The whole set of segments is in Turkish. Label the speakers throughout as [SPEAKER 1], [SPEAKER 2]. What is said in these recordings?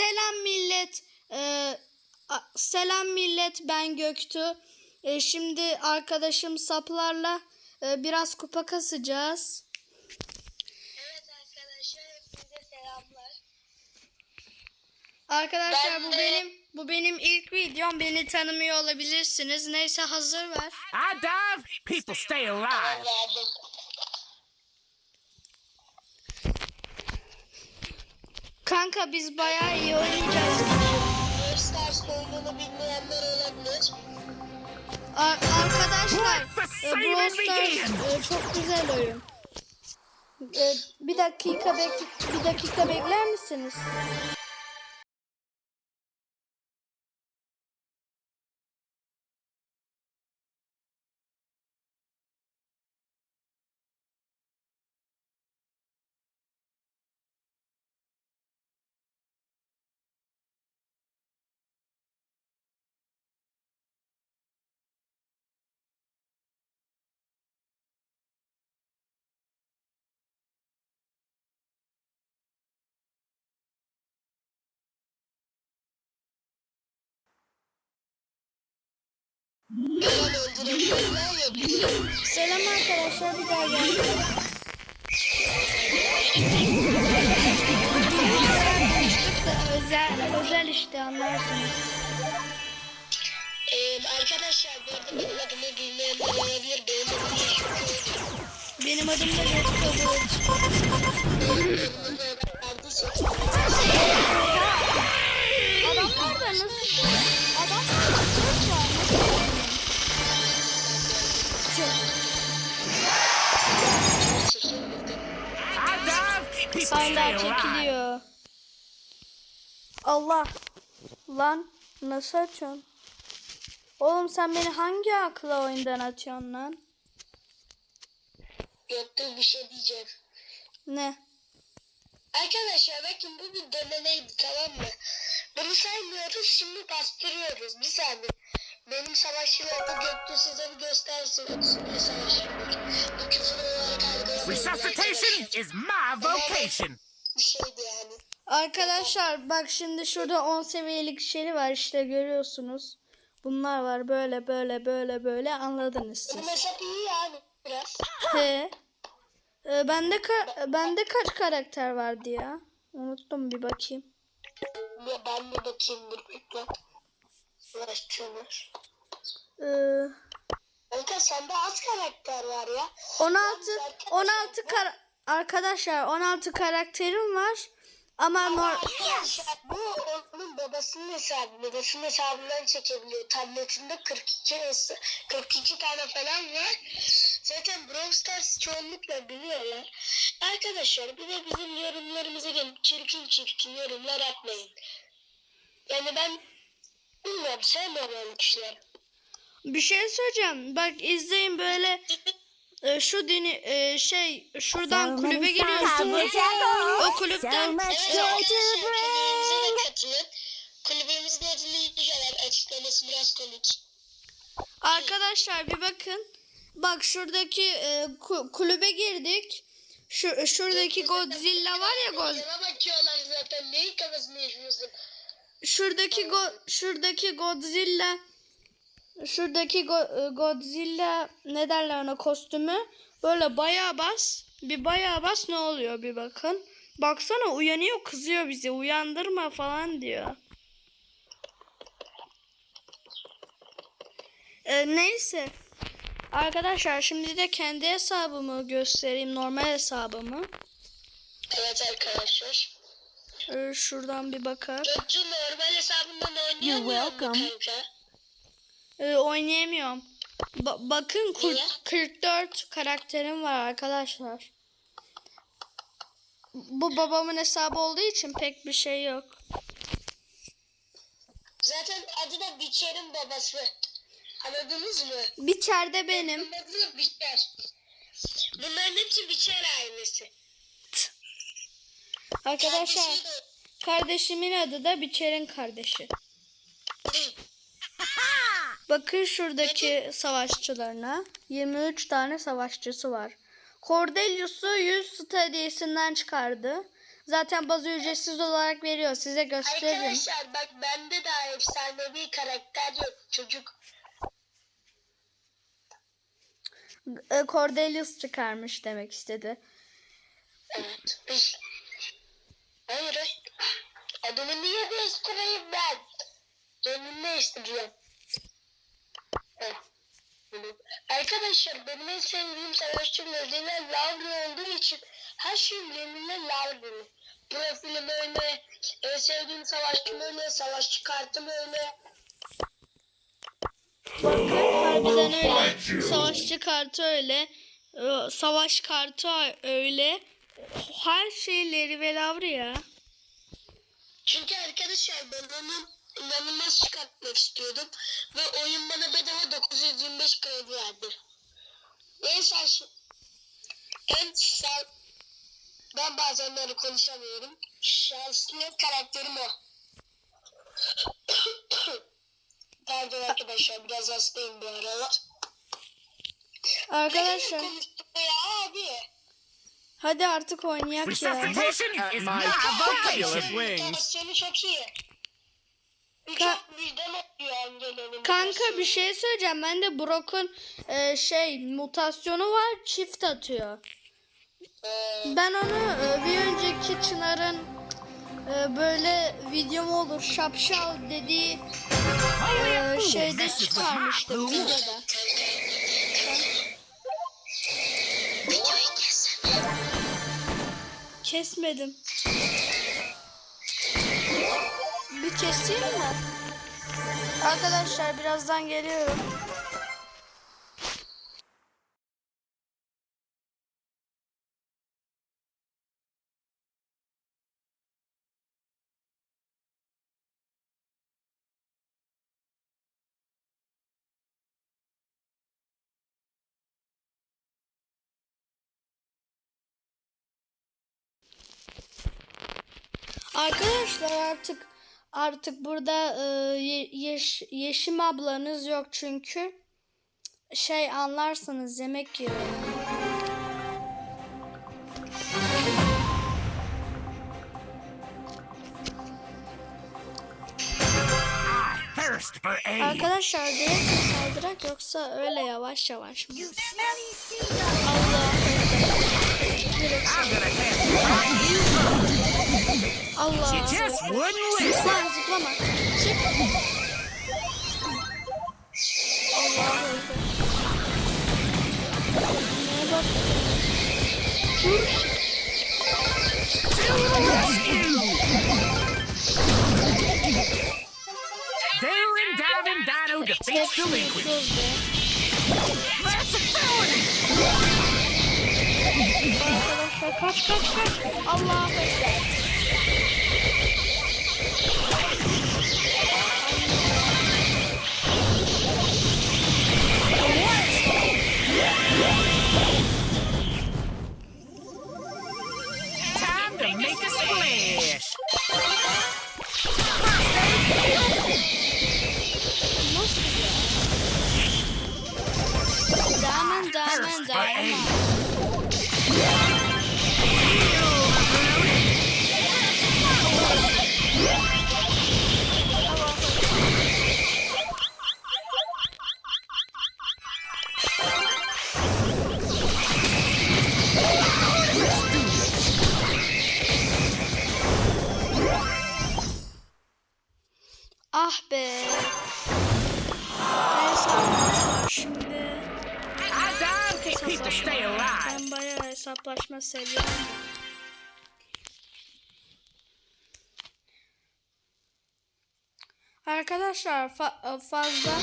[SPEAKER 1] Selam millet. Ee, selam millet ben Göktuğ. Ee, şimdi arkadaşım Saplarla e, biraz kupa kasacağız.
[SPEAKER 2] Evet arkadaşlar hepinize selamlar.
[SPEAKER 1] Arkadaşlar
[SPEAKER 2] Ben
[SPEAKER 1] bu
[SPEAKER 2] de-
[SPEAKER 1] benim bu benim ilk videom. Beni tanımıyor olabilirsiniz. Neyse hazır ver.
[SPEAKER 3] I dive, people stay alive.
[SPEAKER 1] Kanka biz bayağı iyi oynayacağız.
[SPEAKER 2] Stars oyununu bilmeyenler olabilir.
[SPEAKER 1] Ar- arkadaşlar e, Brawl Stars e, çok güzel oyun. E, bir dakika bek bir dakika bekler misiniz?
[SPEAKER 2] Hemen öldürebilirler ya.
[SPEAKER 1] Selam arkadaşlar bir daha geldim. Da özel özel işte anlarsınız.
[SPEAKER 2] Ee, arkadaşlar bu arada benim adımı bilmeyenler olabilir. Benim adım Yusuf.
[SPEAKER 1] Benim adım da Göktuğ Adamlar da çekiliyor. Allah. Lan nasıl atıyorsun? Oğlum sen beni hangi akla oyundan atıyorsun lan?
[SPEAKER 2] Yoktu bir şey diyeceğim.
[SPEAKER 1] Ne?
[SPEAKER 2] Arkadaşlar bakın bu bir denemeydi tamam mı? Bunu saymıyoruz şimdi bastırıyoruz. Bir saniye. Benim savaşçılarda Göktuğ size bir göstersin. Ne savaşçılar? Bu küfür olarak algılamayın
[SPEAKER 3] Resuscitation is my vocation.
[SPEAKER 2] Bir şeydi yani.
[SPEAKER 1] Arkadaşlar bak şimdi şurada 10 seviyelik şeyi var işte görüyorsunuz. Bunlar var böyle böyle böyle böyle anladınız siz.
[SPEAKER 2] Benim hesap iyi yani biraz.
[SPEAKER 1] He. Ee, bende ka- bende kaç karakter vardı ya? Unuttum bir bakayım.
[SPEAKER 2] Ya ben de bakayım dur bekle. Uğraşıyorlar.
[SPEAKER 1] Ee,
[SPEAKER 2] Kanka sende az karakter var ya.
[SPEAKER 1] 16 16 kar arkadaşlar 16 karakterim var. Ama
[SPEAKER 2] Ama bu onun babasının hesabı. Babasının hesabından çekebiliyor. Tabletinde 42 hesa- 42 tane falan var. Zaten Brawl Stars çoğunlukla biliyorlar. Arkadaşlar bir de bizim yorumlarımıza gelip çirkin çirkin yorumlar atmayın. Yani ben bilmiyorum sevmiyorum öyle kişileri.
[SPEAKER 1] bir şey söyleyeceğim. Bak izleyin böyle e, şu dini e, şey şuradan kulübe giriyorsunuz. O kulüpten
[SPEAKER 2] Evet arkadaşlar kulübümüze de katılın. Kulübümüzde adını yiyeceğler. Açıklaması biraz komik.
[SPEAKER 1] Arkadaşlar bir bakın. Bak şuradaki e, ku- kulübe girdik. Şu şuradaki Godzilla var ya Godzilla.
[SPEAKER 2] Yana bakıyorlar zaten. Neyin kafasını yaşıyorsun?
[SPEAKER 1] Şuradaki go şuradaki Godzilla şuradaki go- e, Godzilla ne derler ona kostümü böyle bayağı bas bir bayağı bas ne oluyor bir bakın. Baksana uyanıyor kızıyor bizi uyandırma falan diyor. Ee, neyse. Arkadaşlar şimdi de kendi hesabımı göstereyim normal hesabımı.
[SPEAKER 2] Evet arkadaşlar.
[SPEAKER 1] Ee, şuradan bir bakar.
[SPEAKER 2] Gökçe normal hesabından oynayamıyor mu kanka?
[SPEAKER 1] Ee, oynayamıyorum. Ba- bakın kur-
[SPEAKER 2] Niye?
[SPEAKER 1] 44 karakterim var arkadaşlar. Bu babamın hesabı olduğu için pek bir şey yok.
[SPEAKER 2] Zaten adı da Biçer'in babası. Anladınız mı?
[SPEAKER 1] Biçer de benim.
[SPEAKER 2] Adı Biçer. Bunların hepsi Biçer ailesi.
[SPEAKER 1] Arkadaşlar
[SPEAKER 2] Kardeşi de-
[SPEAKER 1] kardeşimin adı da Biçer'in kardeşi. Bakın şuradaki savaşçılarına. 23 tane savaşçısı var. Cordelius'u 100 stadiyesinden çıkardı. Zaten bazı ücretsiz olarak veriyor. Size gösteririm.
[SPEAKER 2] Arkadaşlar bak bende daha efsanevi karakter yok çocuk.
[SPEAKER 1] E, Cordelius çıkarmış demek istedi.
[SPEAKER 2] Evet. Hayır. Adımı niye değiştireyim ben? Kendimi değiştireceğim. Bunu- Arkadaşlar benim en sevdiğim savaşçı Lezine Lavri olduğu için her şeyim Lezine Lavri. Profilim öyle, en sevdiğim savaşçım öyle, savaşçı kartım öyle.
[SPEAKER 1] Harbiden öyle. Savaşçı kartı öyle. e, Savaş kartı öyle. Her şeyleri ve lavri ya.
[SPEAKER 2] Çünkü arkadaşlar ben onu inanılmaz çıkartmak istiyordum. Ve oyun bana bedava 925 kredi verdi. En şanslı... En şan... Ben bazenleri konuşamıyorum. Şanslı karakterim o. Pardon arkadaşlar biraz hastayım bu aralar.
[SPEAKER 1] Arkadaşlar
[SPEAKER 2] abi.
[SPEAKER 1] hadi artık oynayak ya.
[SPEAKER 3] Resuscitation is my vocation.
[SPEAKER 2] Motivasyonu çok iyi.
[SPEAKER 1] Kanka bir şey söyleyeceğim. Ben de Brock'un e, şey mutasyonu var. Çift atıyor.
[SPEAKER 2] Ee,
[SPEAKER 1] Ben onu e, bir önceki Çınar'ın e, böyle videom olur şapşal dediği e, şeyde çıkarmıştım videoda. Kesmedim. Keseyim mi? Arkadaşlar birazdan geliyorum. Arkadaşlar artık artık burada e, Ye- Yeş- Yeşim ablanız yok çünkü şey anlarsınız yemek yiyor. Arkadaşlar direkt saldırak yoksa öyle yavaş yavaş mı? Allah Allah
[SPEAKER 3] You just wouldn't listen.
[SPEAKER 1] Zıpla zıplama. Allah'a emanet. Neye bak?
[SPEAKER 3] The rescue. Daring Diving Dino defeats
[SPEAKER 1] Hepsini
[SPEAKER 3] delinquent.
[SPEAKER 1] yıkıyoruz be.
[SPEAKER 3] That's a felony.
[SPEAKER 1] Arkadaşlar kaç kaç kaç. Allah'a. First, Diamond, diamond, diamond. Hesaplaşma seviyorum. Arkadaşlar fa- fazla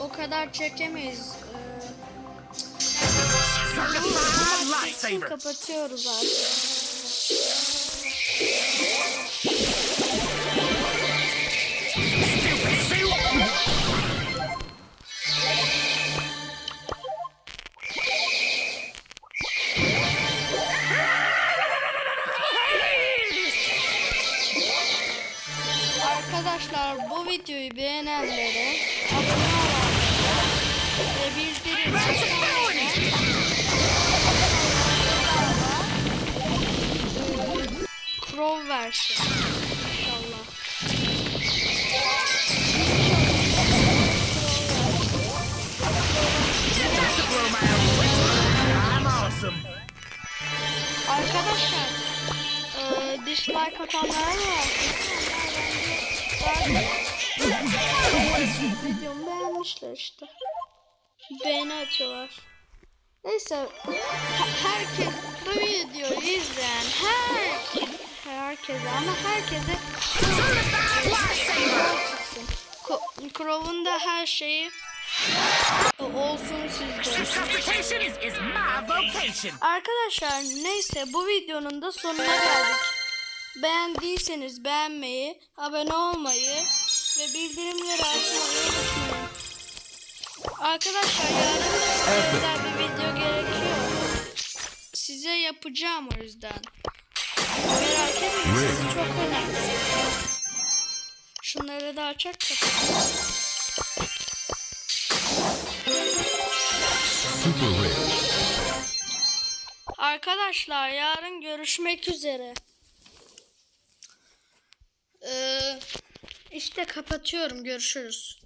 [SPEAKER 1] o kadar çekemeyiz. Ee, kapatıyoruz artık.
[SPEAKER 3] Awesome.
[SPEAKER 1] Arkadaşlar eee dislike atanlara olsun. Videomu beğenmişler işte. Beğeni atıyorlar. Neyse he- herkes bu videoyu izleyen her herkese ama herkese Crow'un da her şeyi olsun sizde. Arkadaşlar neyse bu videonun da sonuna geldik. Beğendiyseniz beğenmeyi, abone olmayı ve bildirimleri açmayı unutmayın. Arkadaşlar yarın da size bir video gerekiyor. Size yapacağım o yüzden. Şunları da açak kapatalım. Arkadaşlar yarın görüşmek üzere. Ee, işte kapatıyorum. Görüşürüz.